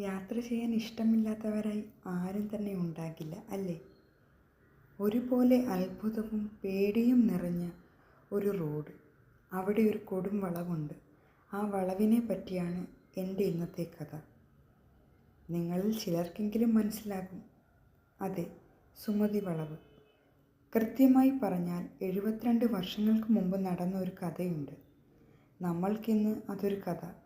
യാത്ര ചെയ്യാൻ ഇഷ്ടമില്ലാത്തവരായി ആരും തന്നെ ഉണ്ടാകില്ല അല്ലേ? ഒരുപോലെ അത്ഭുതവും പേടിയും നിറഞ്ഞ ഒരു റോഡ്. അവിടെ ഒരു കൊടും വളവുണ്ട്. ആ വളവിനെ പറ്റിയാണ് എന്റെ ഇന്നത്തെ കഥ. നിങ്ങളിൽ ചിലർക്കെങ്കിലും മനസ്സിലാകും. അതെ സുമതി വളവ്. കൃത്യമായി പറഞ്ഞാൽ എഴുപത്തിരണ്ട് വർഷങ്ങൾക്ക് മുമ്പ് നടന്ന ഒരു കഥയുണ്ട്. നമ്മൾക്കിന്ന് അതൊരു കഥ.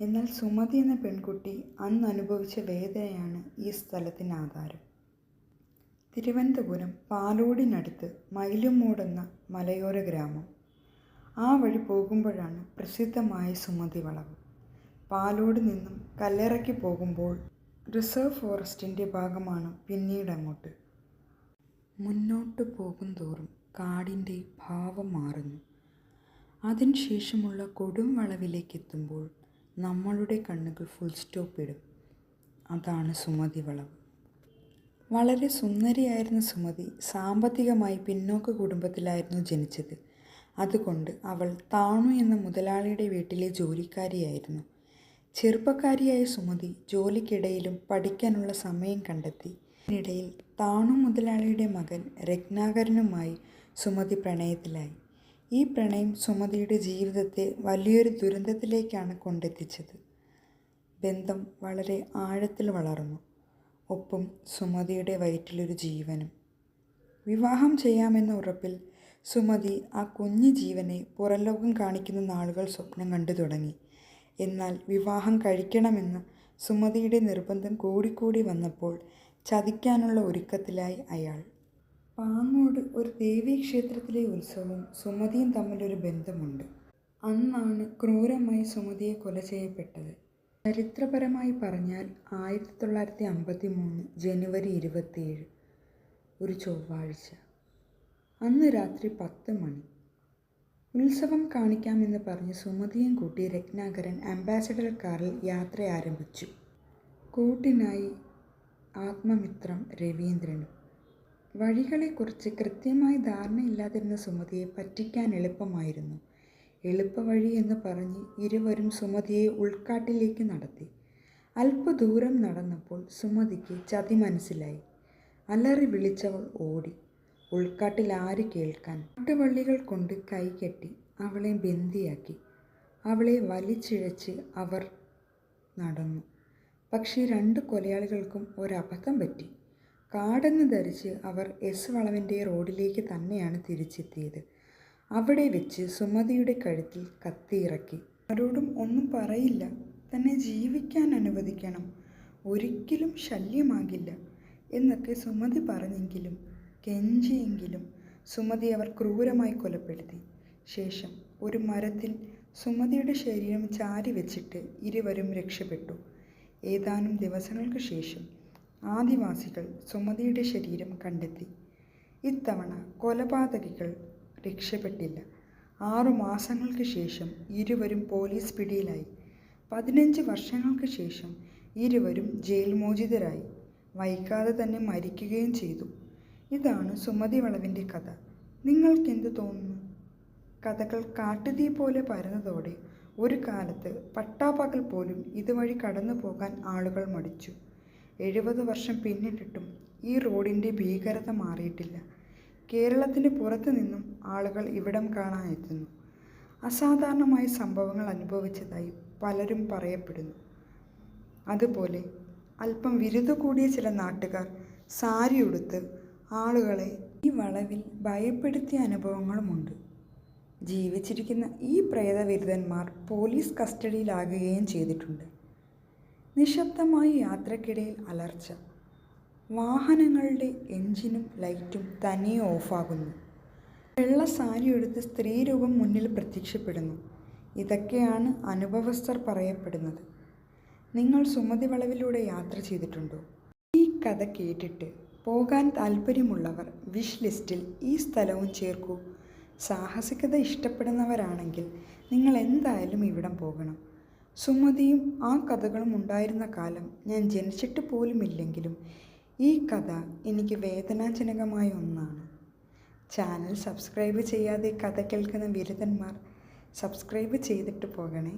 എന്നാൽ സുമതി എന്ന പെൺകുട്ടി അന്ന് അനുഭവിച്ച വേദനയാണ് ഈ സ്ഥലത്തിന് ആധാരം. തിരുവനന്തപുരം പാലോടിനടുത്ത് മയിലുമൂട് എന്ന മലയോര ഗ്രാമം. ആ വഴി പോകുമ്പോഴാണ് പ്രസിദ്ധമായ സുമതി വളവ്. പാലോട് നിന്നും കല്ലറയ്ക്ക് പോകുമ്പോൾ റിസർവ് ഫോറസ്റ്റിന്റെ ഭാഗമാണ് പിന്നീട് അങ്ങോട്ട്. മുന്നോട്ട് പോകും തോറും കാടിന്റെ ഭാവം മാറുന്നു. അതിനുശേഷമുള്ള കൊടും വളവിലേക്ക് എത്തുമ്പോൾ നമ്മളുടെ കണ്ണുകൾ ഫുൾ സ്റ്റോപ്പ് ഇടും. അതാണ് സുമതി വളവ് വളരെ സുന്ദരിയായിരുന്ന സുമതി. സാമ്പത്തികമായി പിന്നോക്ക കുടുംബത്തിലായിരുന്നു ജനിച്ചത്. അതുകൊണ്ട് അവൾ താണു എന്ന മുതലാളിയുടെ വീട്ടിലെ ജോലിക്കാരിയായിരുന്നു. ചെറുപ്പക്കാരിയായ സുമതി ജോലിക്കിടയിലും പഠിക്കാനുള്ള സമയം കണ്ടെത്തി. ഇതിനിടയിൽ താണു മുതലാളിയുടെ മകൻ രത്നാകരനുമായി സുമതി പ്രണയത്തിലായി. ഈ പ്രണയം സുമതിയുടെ ജീവിതത്തെ വലിയൊരു ദുരന്തത്തിലേക്കാണ് കൊണ്ടെത്തിച്ചത്. ബന്ധം വളരെ ആഴത്തിൽ വളർന്നു. ഒപ്പം സുമതിയുടെ വയറ്റിലൊരു ജീവനും. വിവാഹം ചെയ്യാമെന്ന ഉറപ്പിൽ സുമതി ആ കുഞ്ഞു ജീവനെ പുറംലോകം കാണിക്കുന്ന നാളുകൾ സ്വപ്നം കണ്ടു തുടങ്ങി. എന്നാൽ വിവാഹം കഴിക്കണമെന്ന് സുമതിയുടെ നിർബന്ധം കൂടിക്കൂടി വന്നപ്പോൾ ചതിക്കാനുള്ള ഒരുക്കത്തിലായി അയാൾ. പാങ്ങോട് ഒരു ദേവീക്ഷേത്രത്തിലെ ഉത്സവവും സുമതിയും തമ്മിലൊരു ബന്ധമുണ്ട്. അന്നാണ് ക്രൂരമായി സുമതിയെ കൊല ചെയ്യപ്പെട്ടത്. ചരിത്രപരമായി പറഞ്ഞാൽ ആയിരത്തി തൊള്ളായിരത്തി അമ്പത്തി മൂന്ന് ജനുവരി ഇരുപത്തിയേഴ് ഒരു ചൊവ്വാഴ്ച. അന്ന് രാത്രി പത്ത് മണി. ഉത്സവം കാണിക്കാമെന്ന് പറഞ്ഞ് സുമതിയും കൂട്ടി രത്നാകരൻ അംബാസഡർ കാറിൽ യാത്ര ആരംഭിച്ചു. കൂട്ടിനായി ആത്മമിത്രം രവീന്ദ്രനും വഴികളെക്കുറിച്ച് കൃത്യമായി ധാരണയില്ലാതിരുന്ന സുമതിയെ പറ്റിക്കാൻ എളുപ്പമായിരുന്നു. എളുപ്പവഴി എന്ന് പറഞ്ഞ് ഇരുവരും സുമതിയെ ഉൾക്കാട്ടിലേക്ക് നടത്തി. അല്പദൂരം നടന്നപ്പോൾ സുമതിക്ക് ചതി മനസ്സിലായി. അലറി വിളിച്ചവൾ ഓടി. ഉൾക്കാട്ടിൽ ആര് കേൾക്കാൻ? കാട്ടുവള്ളികൾ കൊണ്ട് കൈകെട്ടി അവളെ ബന്ദിയാക്കി. അവളെ വലിച്ചിഴച്ച് അവർ നടന്നു. പക്ഷേ രണ്ട് കൊലയാളികൾക്കും ഒരബദ്ധം പറ്റി. കാടെന്ന് ധരിച്ച് അവർ എസ് വളവിന്റെ റോഡിലേക്ക് തന്നെയാണ് തിരിച്ചെത്തിയത്. അവിടെ വെച്ച് സുമതിയുടെ കഴുത്തിൽ കത്തിയിറക്കി ആരോടും ഒന്നും പറയില്ല. തന്നെ ജീവിക്കാൻ അനുവദിക്കണം. ഒരിക്കലും ശല്യമാകില്ല എന്നൊക്കെ സുമതി പറഞ്ഞെങ്കിലും കെഞ്ചിയെങ്കിലും സുമതി അവർ ക്രൂരമായി കൊലപ്പെടുത്തി. ശേഷം ഒരു മരത്തിൽ സുമതിയുടെ ശരീരം ചാരി വെച്ചിട്ട് ഇരുവരും രക്ഷപ്പെട്ടു. ഏതാനും ദിവസങ്ങൾക്ക് ശേഷം ആദിവാസികൾ സുമതിയുടെ ശരീരം കണ്ടെത്തി. ഇത്തവണ കൊലപാതകികൾ രക്ഷപ്പെട്ടില്ല. ആറു മാസങ്ങൾക്ക് ശേഷം ഇരുവരും പോലീസ് പിടിയിലായി. പതിനഞ്ച് വർഷങ്ങൾക്ക് ശേഷം ഇരുവരും ജയിൽ മോചിതരായി. വൈകാതെ തന്നെ മരിക്കുകയും ചെയ്തു. ഇതാണ് സുമതി വളവിന്റെ കഥ. നിങ്ങൾക്കെന്ത് തോന്നുന്നു? കഥകൾ കാട്ടുതീ പോലെ പരന്നതോടെ ഒരു കാലത്ത് പട്ടാപ്പകൽ പോലും ഇതുവഴി കടന്നു പോകാൻ ആളുകൾ മടിച്ചു. എഴുപത് വർഷം പിന്നിട്ടിട്ടും ഈ റോഡിന്റെ ഭീകരത മാറിയിട്ടില്ല. കേരളത്തിന് പുറത്തു നിന്നും ആളുകൾ ഇവിടം കാണാൻ എത്തുന്നു. അസാധാരണമായ സംഭവങ്ങൾ അനുഭവിച്ചതായി പലരും പറയപ്പെടുന്നു. അതുപോലെ അല്പം വിരുദ കൂടിയ ചില നാട്ടുകാർ സാരി ഉടുത്ത് ആളുകളെ ഈ വളവിൽ ഭയപ്പെടുത്തിയ അനുഭവങ്ങളുമുണ്ട്. ജീവിച്ചിരിക്കുന്ന ഈ പ്രേതവിരുദ്ധന്മാർ പോലീസ് കസ്റ്റഡിയിലാകുകയും ചെയ്തിട്ടുണ്ട്. നിശബ്ദമായി യാത്രക്കിടയിൽ അലർച്ച. വാഹനങ്ങളുടെ എഞ്ചിനും ലൈറ്റും തനിയെ ഓഫാകുന്നു. വെള്ള സാരി എടുത്ത് സ്ത്രീരൂപം മുന്നിൽ പ്രത്യക്ഷപ്പെടുന്നു. ഇതൊക്കെയാണ് അനുഭവസ്ഥർ പറയപ്പെടുന്നത്. നിങ്ങൾ സുമതി വളവിലൂടെ യാത്ര ചെയ്തിട്ടുണ്ടോ? ഈ കഥ കേട്ടിട്ട് പോകാൻ താല്പര്യമുള്ളവർ വിഷ് ലിസ്റ്റിൽ ഈ സ്ഥലവും ചേർക്കൂ. സാഹസികത ഇഷ്ടപ്പെടുന്നവരാണെങ്കിൽ നിങ്ങൾ എന്തായാലും ഇവിടം പോകണം. സുമതിയും ആ കഥകളും ഉണ്ടായിരുന്ന കാലം ഞാൻ ജനിച്ചിട്ട് പോലുമില്ലെങ്കിലും ഈ കഥ എനിക്ക് വേദനാജനകമായ ഒന്നാണ്. ചാനൽ സബ്സ്ക്രൈബ് ചെയ്യാതെ കഥ കേൾക്കുന്ന ബിരുദന്മാർ സബ്സ്ക്രൈബ് ചെയ്തിട്ട് പോകണേ.